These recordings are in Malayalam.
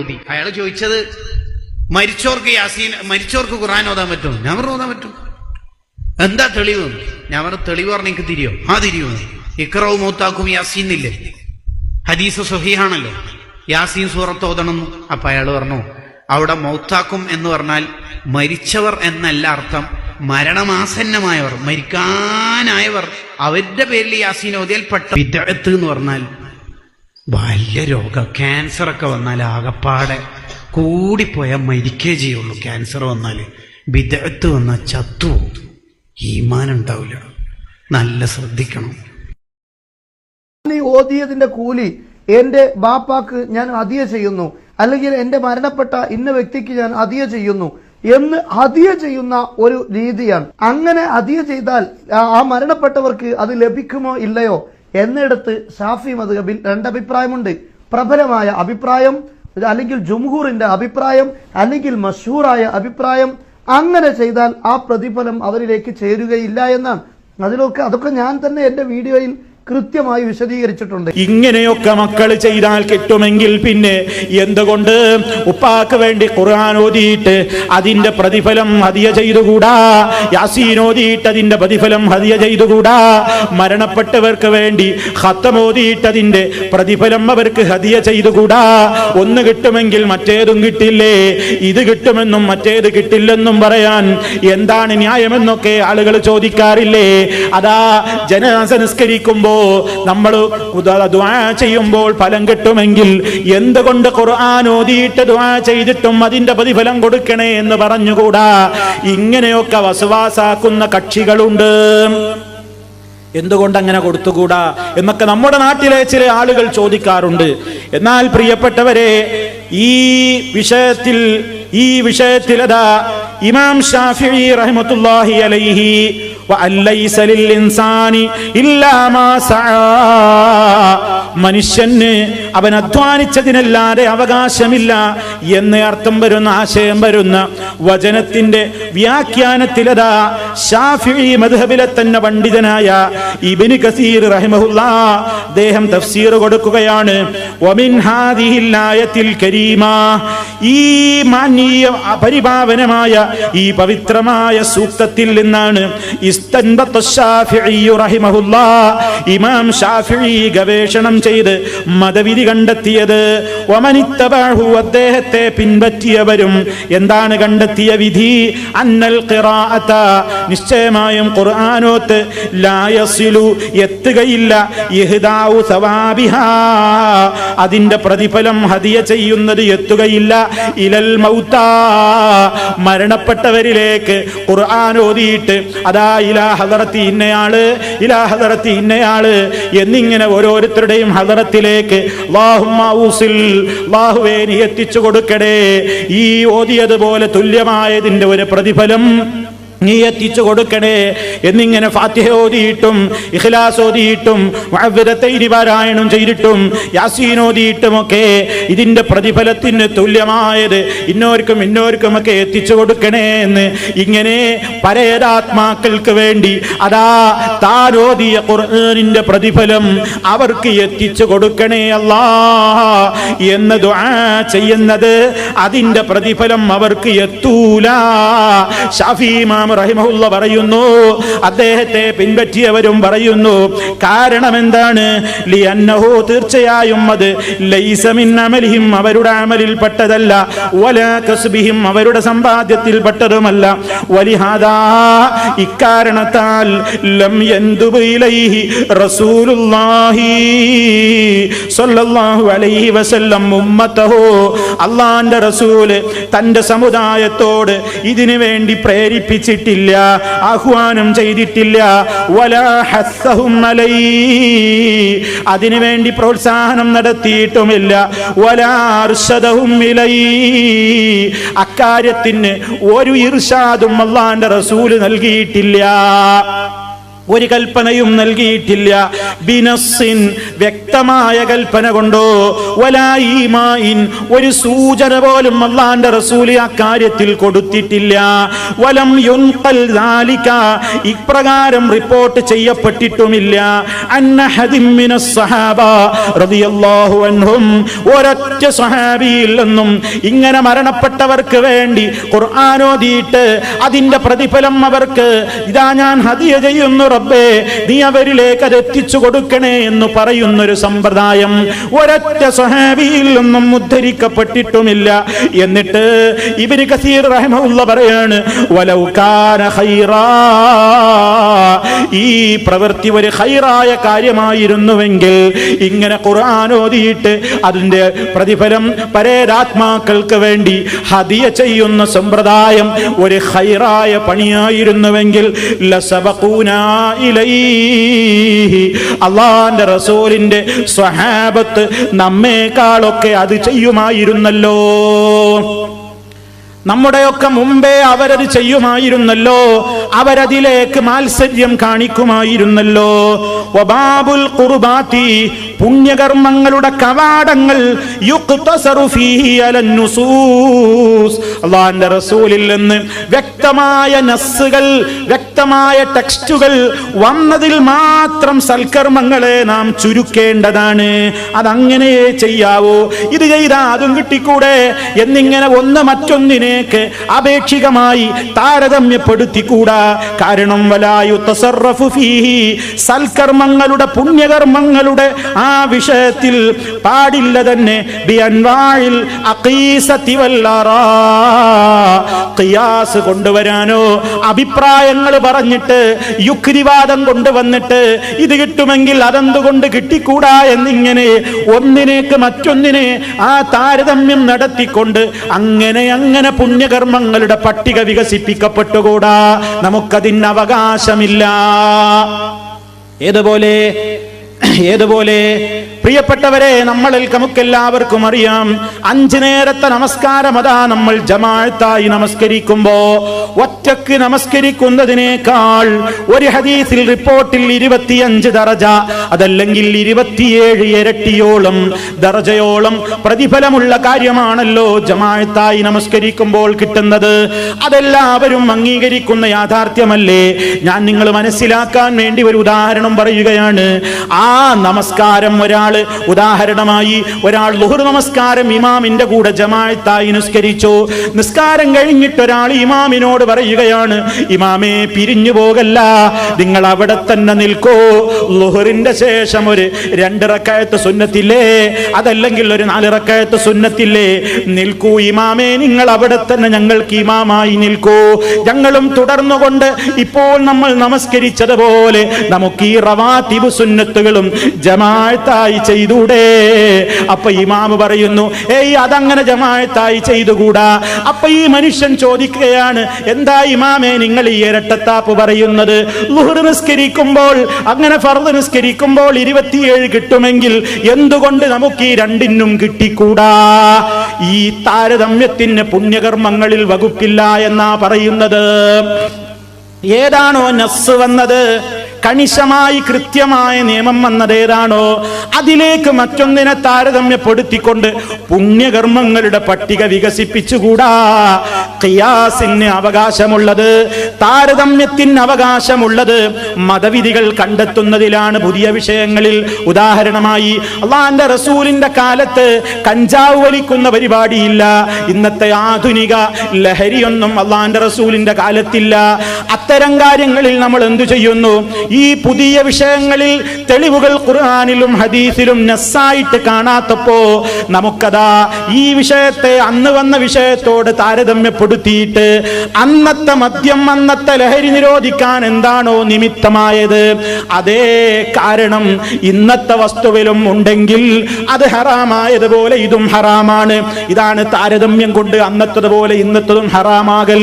ഓതി അയാൾ ചോദിച്ചത് മരിച്ചോർക്ക് യാസീൻ മരിച്ചോർക്ക് ഖുറാൻ ഓതാൻ പറ്റുമോ? ഞാൻ പറഞ്ഞു ഓതാൻ പറ്റും. എന്താ തെളിവ്? ഞാൻ പറഞ്ഞു തെളിവ് പറഞ്ഞ എനിക്ക് തിരിയോ? ആ തിരിയോ. ഇക്രവും മൂത്താക്കും യാസീൻ ഇല്ലേ ഹദീസ് സുഹിയാണല്ലോ യാസീൻ സൂറത്ത് ഓതണം. അപ്പൊ അയാൾ പറഞ്ഞു അവിടെ മൗത്താക്കും എന്ന് പറഞ്ഞാൽ മരിച്ചവർ എന്നല്ല അർത്ഥം. മരണമാസന്നമായവർ മരിക്കാനായവർ അവരുടെ പേരിൽ യാസീൻ ഓതിയാൽ പെട്ട വിദഗ്ധത്ത് എന്ന് പറഞ്ഞാൽ വലിയ രോഗം. ക്യാൻസർ ഒക്കെ വന്നാൽ ആകപ്പാടെ കൂടിപ്പോയാൽ മരിക്കേ ചെയ്യുള്ളൂ. ക്യാൻസർ വന്നാൽ വിദഗ്ധത്ത് വന്നാൽ ചത്തു ഈമാൻ ഉണ്ടാവില്ല നല്ല ശ്രദ്ധിക്കണം. ഈ ഓതിയതിന്റെ കൂലി എന്റെ ബാപ്പാക്ക് ഞാൻ അതിയ ചെയ്യുന്നു. അല്ലെങ്കിൽ എന്റെ മരണപ്പെട്ട ഇന്ന വ്യക്തിക്ക് ഞാൻ അതിയ ചെയ്യുന്നു എന്ന് അതിയ ചെയ്യുന്ന ഒരു രീതിയാണ്. അങ്ങനെ അതിയ ചെയ്താൽ ആ മരണപ്പെട്ടവർക്ക് അത് ലഭിക്കുമോ ഇല്ലയോ? എന്നിടത്ത് ഷാഫി മധുഹബിൽ രണ്ടഭിപ്രായമുണ്ട്. പ്രബലമായ അഭിപ്രായം അല്ലെങ്കിൽ ജുംഹൂറിന്റെ അഭിപ്രായം അല്ലെങ്കിൽ മഷൂറായ അഭിപ്രായം അങ്ങനെ ചെയ്താൽ ആ പ്രതിഫലം അവരിലേക്ക് ചേരുകയില്ല എന്നാണ്. അതിലൊക്കെ അതൊക്കെ ഞാൻ തന്നെ എന്റെ വീഡിയോയിൽ കൃത്യമായി വിശദീകരിച്ചിട്ടുണ്ട്. ഇങ്ങനെയൊക്കെ മക്കൾ ചെയ്താൽ കിട്ടുമെങ്കിൽ പിന്നെ എന്തുകൊണ്ട് ഉപ്പാക്ക് വേണ്ടി ഖുർആൻ ഓതിയിട്ട് അതിന്റെ പ്രതിഫലം ഹതിയ ചെയ്തുകൂടാ? യാസീൻ ഓതിയിട്ട് അതിന്റെ പ്രതിഫലം ഹതിയ ചെയ്തുകൂടാ? മരണപ്പെട്ടവർക്ക് വേണ്ടി ഹത്തം ഓതിയിട്ട് അതിന്റെ പ്രതിഫലം അവർക്ക് ഹതിയ ചെയ്തുകൂടാ? ഒന്ന് കിട്ടുമെങ്കിൽ മറ്റേതും കിട്ടില്ലേ? ഇത് കിട്ടുമെന്നും മറ്റേത് കിട്ടില്ലെന്നും പറയാൻ എന്താണ് ന്യായമെന്നൊക്കെ ആളുകൾ ചോദിക്കാറില്ലേ? അതാ ജനാസ നിസ്കരിക്കുമ്പോ നമ്മൾ ദുആ ചെയ്യുമ്പോൾ ഫലം കിട്ടുമെങ്കിൽ എന്തുകൊണ്ട് ഖുർആൻ ഓതിയിട്ട് ദുആ ചെയ്തിട്ടും അതിന്റെ പ്രതിഫലം കൊടുക്കണേ എന്ന് പറഞ്ഞുകൂടാ? ഇങ്ങനെയൊക്കെ വസവാസാക്കുന്ന കക്ഷികളുണ്ട്. എന്തുകൊണ്ട് അങ്ങനെ കൊടുത്തുകൂടാ? എന്നൊക്കെ നമ്മുടെ നാട്ടിലെ ചില ആളുകൾ ചോദിക്കാറുണ്ട്. എന്നാൽ പ്രിയപ്പെട്ടവരെ ഈ വിഷയത്തിൽ ഈ വിഷയത്തിലതാ ഇമാം ഷാഫി റഹ്മത്തുള്ളാഹി അലൈഹി മനുഷ്യന് അവൻ അധ്വാനിച്ചതിനല്ലാതെ അവകാശമില്ല എന്ന് അർത്ഥം വരുന്ന ആശയം വരുന്ന വചനത്തിന്റെ വ്യാഖ്യാനത്തിലതാ ഷാഫി മദ്ഹബിലെ തന്നെ പണ്ഡിതനായ ഇബിന് കസീർ റഹിമഹുല്ല അദ്ദേഹം തഫ്സീർ കൊടുക്കുകയാണ്. ഈ മാന്യ പരിപാവനമായ ഈ പവിത്രമായ സൂക്തത്തിൽ നിന്നാണ് റഹിമഹുല്ല ഇമാം ഷാഫിഈ ഗവേഷണം ചെയ്ത് മതവിധി കണ്ടെത്തിയത് ഒമനിത്തബാഹു അദ്ദേഹത്തെ പിൻപറ്റിയവരും എന്താണ് കണ്ടെത്തിയ വിധി? അന്നൽ ഖിറാഅത. നിശ്ചയമായും ഖുർആനോത്ത് ലാ യസിലു എത്തുകയില്ല. ഇഹ്ദാഉ സവാബിഹാ. അതിന്റെ പ്രതിഫലം ഹദിയ ചെയ്യുന്നത് എത്തുകയില്ല. ഇലൽ മൗത്ത. മരണപ്പെട്ടവരിലേക്ക് ഖുർആൻ ഓതിയിട്ട് അതാ ഇലാ ഹദറത്തി ഇന്നയാൾ ഇലാ ഹദറത്തി ഇന്നയാൾ എന്നിങ്ങനെ ഓരോരുത്തരുടെയും ഹദറത്തിലേക്ക് അല്ലാഹുവേ നീ എത്തിച്ചു കൊടുക്കടേ. ഈ ഓതിയതുപോലെ തുല്യമായതിന്റെ ഒരു പ്രതിഫലം നീ എത്തിച്ചു കൊടുക്കണേ എന്നിങ്ങനെ ഫാത്തിഹ ഓതിയിട്ടും ഇഖ്ലാസ് ഓതിയിട്ടും പാരായണം ചെയ്തിട്ടും യാസീൻ ഓതിയിട്ടുമൊക്കെ ഇതിന്റെ പ്രതിഫലത്തിന് തുല്യമായത് ഇന്നോർക്കും ഇന്നോർക്കും ഒക്കെ എത്തിച്ചു കൊടുക്കണേ എന്ന് ഇങ്ങനെ പരേതാത്മാക്കൾക്ക് വേണ്ടി അതാ താരോതിയ ഖുർആനിന്റെ പ്രതിഫലം അവർക്ക് എത്തിച്ചു കൊടുക്കണേ അല്ലാ എന്ന് ദുആ ചെയ്യുന്നത് അതിന്റെ പ്രതിഫലം അവർക്ക് എത്തൂല. ഷാഫി ഇമാം റഹിമഹുല്ല പറയുന്നു. അദ്ദേഹത്തെ പിൻപറ്റിയവരും പറയുന്നു കാരണം എന്താണ് ലിയന്നഹു തീർച്ചയായും അത് ലൈസ മിൻ അമലിഹിം അവരുടെ അമലിൽ പെട്ടതല്ല. വലാ കസ്ബിഹിം അവരുടെ സമ്പാദ്യത്തിൽ പെട്ടതുമല്ല. വലിഹാദാ ഇക്കാരണത്താൽ ലം യന്തുബ് ഇലൈഹി റസൂലുള്ളാഹി സ്വല്ലല്ലാഹു അലൈഹി വസല്ലം ഉമ്മത്തഹു. അള്ളാന്റെ റസൂൽ തന്റെ സമുദായത്തോട് ഇതിനു വേണ്ടി പ്രേരിപ്പിച്ചിട്ടില്ല ആഹ്വാനം ചെയ്തിട്ടില്ല. അതിനുവേണ്ടി പ്രോത്സാഹനം നടത്തിയിട്ടുമില്ല. അക്കാര്യത്തിന് ഒരു ഇർഷാദും അള്ളാന്റെ റസൂൽ നൽകിയിട്ടില്ല. ഒരു കൽപ്പനയും നൽകിയിട്ടില്ല. ബിനസ്സിൻ വ്യക്തമായ കൽപ്പന കൊണ്ടോ? വലായിമായിൻ ഒരു സൂചന പോലും അള്ളാന്റെ റസൂൽ അക്കാര്യത്തിൽ കൊടുത്തിട്ടില്ല. വലം യുൻഖൽ ദാലിക ഇപ്രകാരം റിപ്പോർട്ട് ചെയ്യപ്പെട്ടിട്ടുമില്ല. റളിയല്ലാഹു അൻഹും ഒരൊറ്റ സഹാബിയിൽ നിന്നും ഇങ്ങനെ മരണപ്പെട്ടവർക്ക് വേണ്ടി ഖുർആൻ അതിന്റെ പ്രതിഫലം അവർക്ക് ഇതാ ഞാൻ ഹദിയ ചെയ്യുന്നു റബ്ബേ നീ അവരിലേക്ക് അത് എത്തിച്ചു കൊടുക്കണേ എന്ന് പറയുന്നൊരു സമ്പ്രദായം ഒരൊറ്റ സ്വഹാബിയിൽ നിന്നും ഉദ്ധരിക്കപ്പെട്ടിട്ടുമില്ല. എന്നിട്ട് ഇബിന് കസീർ റഹ്മുള്ള പറയാണ് ഈ പ്രവൃത്തി ഒരു ഹൈറായ കാര്യമായിരുന്നുവെങ്കിൽ ഇങ്ങനെ ഖുർആൻ ഓതിയിട്ട് അതിന്റെ പ്രതിഫലം പരേരാത്മാക്കൾക്ക് വേണ്ടി ഹതിയ ചെയ്യുന്ന സമ്പ്രദായം ഒരു ഹൈറായ പണിയായിരുന്നുവെങ്കിൽ ലസബഖൂനാ ഇലൈഹി അള്ളാന്റെ റസൂലിന്റെ സ്വഹാബത്ത് നമ്മേക്കാളൊക്കെ അത് ചെയ്യുമായിരുന്നല്ലോ. നമ്മുടെയൊക്കെ മുമ്പേ അവരത് ചെയ്യുമായിരുന്നല്ലോ. അവരതിലേക്ക് മാത്സര്യം കാണിക്കുമായിരുന്നല്ലോ. പുണ്യകർമ്മങ്ങളുടെ കവാടങ്ങൾ അള്ളാന്റെ റസൂലിൽ നിന്ന് വ്യക്തമായ നസ്സുകൾ വ്യക്തമായ ടെക്സ്റ്റുകൾ വന്നതിൽ മാത്രം സൽക്കർമ്മങ്ങളെ നാം ചുരുക്കേണ്ടതാണ്. അതങ്ങനെ ചെയ്യാവോ? ഇത് ചെയ്താൽ അതും കിട്ടിക്കൂടെ? എന്നിങ്ങനെ ഒന്ന് മറ്റൊന്നിനേക്ക് അപേക്ഷികമായി താരതമ്യപ്പെടുത്തിക്കൂടാ. കാരണം വലായു സൽക്കർമ്മങ്ങളുടെ പുണ്യകർമ്മങ്ങളുടെ ആ വിഷയത്തിൽ പാടില്ല തന്നെ. ഖിയാസ് കൊണ്ടുവരാനോ അഭിപ്രായങ്ങൾ പറഞ്ഞിട്ട് യുക്തിവാദം കൊണ്ടുവന്നിട്ട് ഇത് കിട്ടുമെങ്കിൽ അതെന്തുകൊണ്ട് കിട്ടിക്കൂടാ എന്നിങ്ങനെ ഒന്നിനേക്ക് മറ്റൊന്നിനെ ആ താരതമ്യം നടത്തിക്കൊണ്ട് അങ്ങനെ അങ്ങനെ പുണ്യകർമ്മങ്ങളുടെ പട്ടിക വികസിപ്പിക്കപ്പെട്ടുകൂടാ. നമുക്കതിന് അവകാശമില്ല. ഏതുപോലെ ഏതുപോലെ പ്രിയപ്പെട്ടവരെ നമ്മളിൽ നമുക്കെല്ലാവർക്കും അറിയാം. അഞ്ചു നേരത്തെ നമസ്കാരം അതാ നമ്മൾ ജമാഴത്തായി നമസ്കരിക്കുമ്പോ ഒറ്റയ്ക്ക് നമസ്കരിക്കുന്നതിനേക്കാൾ ഒരു ഹദീസിൽ റിപ്പോർട്ടിൽ ഇരുപത്തിയഞ്ച് ദറജ അതല്ലെങ്കിൽ ഇരുപത്തിയേഴ് ഇരട്ടിയോളം ദറജയോളം പ്രതിഫലമുള്ള കാര്യമാണല്ലോ ജമാഴത്തായി നമസ്കരിക്കുമ്പോൾ കിട്ടുന്നത്. അതെല്ലാവരും അംഗീകരിക്കുന്ന യാഥാർത്ഥ്യമല്ലേ? ഞാൻ നിങ്ങൾ മനസ്സിലാക്കാൻ വേണ്ടി ഒരു ഉദാഹരണം പറയുകയാണ്. ആ നമസ്കാരം ഒരാൾ ഉദാഹരണമായി ഒരാൾ ലുഹുർ നമസ്കാരം ഇമാമിന്റെ കൂടെ ജമായത്തായി നിസ്കരിച്ചു. നിസ്കാരം കഴിഞ്ഞിട്ട് ഒരാൾ ഇമാമിനോട് പറയുകയാണ് ഇമാമേ പിരിഞ്ഞു പോകല്ല നിങ്ങൾ അവിടെ തന്നെ നിൽക്കൂ. ലുഹറിന്റെ ശേഷം ഒരു രണ്ട് റക്കായത്ത് സുന്നത്തില്ലേ? അതല്ലെങ്കിൽ ഒരു നാല് റക്കായത്ത് സുന്നത്തില്ലേ? നിൽക്കൂ ഇമാമേ നിങ്ങൾ അവിടെ തന്നെ ഞങ്ങൾക്ക് ഇമാമായി നിൽക്കൂ. ഞങ്ങളും തുടർന്നുകൊണ്ട് ഇപ്പോൾ നമ്മൾ നമസ്കരിച്ചതുപോലെ നമുക്ക് ഈ റവാത്തിബ് സുന്നത്തുകളും ജമാഅത്തായി ചെയ്തൂടെ? അപ്പൊ ഇമാമ് പറയുന്നു ഏയ് അതങ്ങനെ ജമായത്തായി ചെയ്തുകൂടാ? അപ്പൊ ഈ മനുഷ്യൻ ചോദിക്കുകയാണ് എന്താ ഇമാമേ നിങ്ങൾ ഈ ഇരട്ടത്താപ്പ് പറയുന്നത്? നിസ്കരിക്കുമ്പോൾ അങ്ങനെ ഫർദ് നിസ്കരിക്കുമ്പോൾ ഇരുപത്തിയേഴ് കിട്ടുമെങ്കിൽ എന്തുകൊണ്ട് നമുക്ക് ഈ രണ്ടിനും കിട്ടിക്കൂടാ? ഈ താരതമ്യത്തിന് പുണ്യകർമ്മങ്ങളിൽ വകുപ്പില്ല എന്നാ പറയുന്നത്. ഏതാണോ നസ് വന്നത്? കണിശമായി കൃത്യമായ നിയമം വന്നതേതാണോ? അതിലേക്ക് മറ്റൊന്നിനെ താരതമ്യപ്പെടുത്തിക്കൊണ്ട് പുണ്യകർമ്മങ്ങളുടെ പട്ടിക വികസിപ്പിച്ചുകൂടാ. ഖിയാസിന് അവകാശമുള്ളത് താരതമ്യത്തിന് അവകാശമുള്ളത് മതവിധികൾ കണ്ടെത്തുന്നതിലാണ് പുതിയ വിഷയങ്ങളിൽ. ഉദാഹരണമായി അള്ളാന്റെ റസൂലിന്റെ കാലത്ത് കഞ്ചാവ് വലിക്കുന്ന പരിപാടിയില്ല. ഇന്നത്തെ ആധുനിക ലഹരിയൊന്നും അള്ളാന്റെ റസൂലിന്റെ കാലത്തില്ല. അത്തരം കാര്യങ്ങളിൽ നമ്മൾ എന്തു ചെയ്യുന്നു? ഈ പുതിയ വിഷയങ്ങളിൽ തെളിവുകൾ ഖുർആാനിലും ഹദീസിലും നസ്സായിട്ട് കാണാത്തപ്പോ നമുക്കതാ ഈ വിഷയത്തെ അന്ന് വന്ന വിഷയത്തോട് താരതമ്യപ്പെടുത്തിയിട്ട് അന്നത്തെ മദ്യം അന്നത്തെ ലഹരി നിരോധിക്കാൻ എന്താണോ നിമിത്തമായത്. അതേ കാരണം ഇന്നത്തെ വസ്തുവിലും ഉണ്ടെങ്കിൽ അത് ഹറാമായതുപോലെ ഇതും ഹറാമാണ്. ഇതാണ് താരതമ്യം കൊണ്ട് അന്നത്തതുപോലെ ഇന്നത്തതും ഹറാമാകൽ.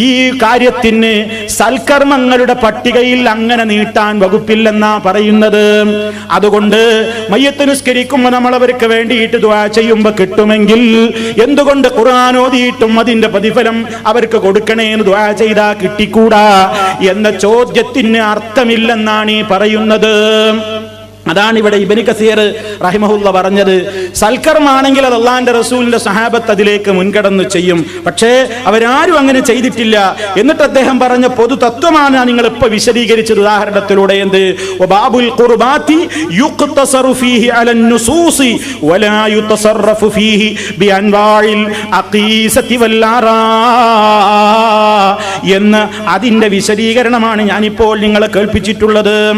ഈ കാര്യത്തിന് സൽക്കർമ്മങ്ങളുടെ പട്ടികയിൽ അങ്ങനെ നീട്ടാൻ വകുപ്പില്ലെന്നാ പറയുന്നത്. അതുകൊണ്ട് മയ്യത്ത് നിസ്കരിക്കുമ്പോൾ നമ്മൾ അവർക്ക് വേണ്ടിയിട്ട് ദുആ ചെയ്യുമ്പോൾ കിട്ടുമെങ്കിൽ എന്തുകൊണ്ട് ഖുർആൻ അതിന്റെ പ്രതിഫലം അവർക്ക് കൊടുക്കണേ എന്ന് ദുആ ചെയ്താ കിട്ടിക്കൂടാ? എന്ന ചോദ്യത്തിന് അർത്ഥമില്ലെന്നാണ് ഈ പറയുന്നത്. അതാണ് ഇവിടെ ഇബനി കസീർ റഹിമഹുല്ല പറഞ്ഞത്. സൽക്കർമാണെങ്കിൽ അത് അള്ളാന്റെ റസൂലിന്റെ സഹാബത്ത് അതിലേക്ക് മുൻകടന്ന് ചെയ്യും. പക്ഷേ അവരാരും അങ്ങനെ ചെയ്തിട്ടില്ല. എന്നിട്ട് അദ്ദേഹം പറഞ്ഞ പൊതു തത്വമാണ് നിങ്ങൾ ഇപ്പൊ വിശദീകരിച്ചത്. ഉദാഹരണത്തിലൂടെ എന്ത്? യുഖ്തസറു ഫീഹി വലാ യുതസറഫു ഫീഹി ബിഅൻവാഇൽ അഖീസതി വല്ലാറാ എന്ന് അതിന്റെ വിശദീകരണമാണ് ഞാനിപ്പോൾ നിങ്ങളെ കേൾപ്പിച്ചിട്ടുള്ളത്.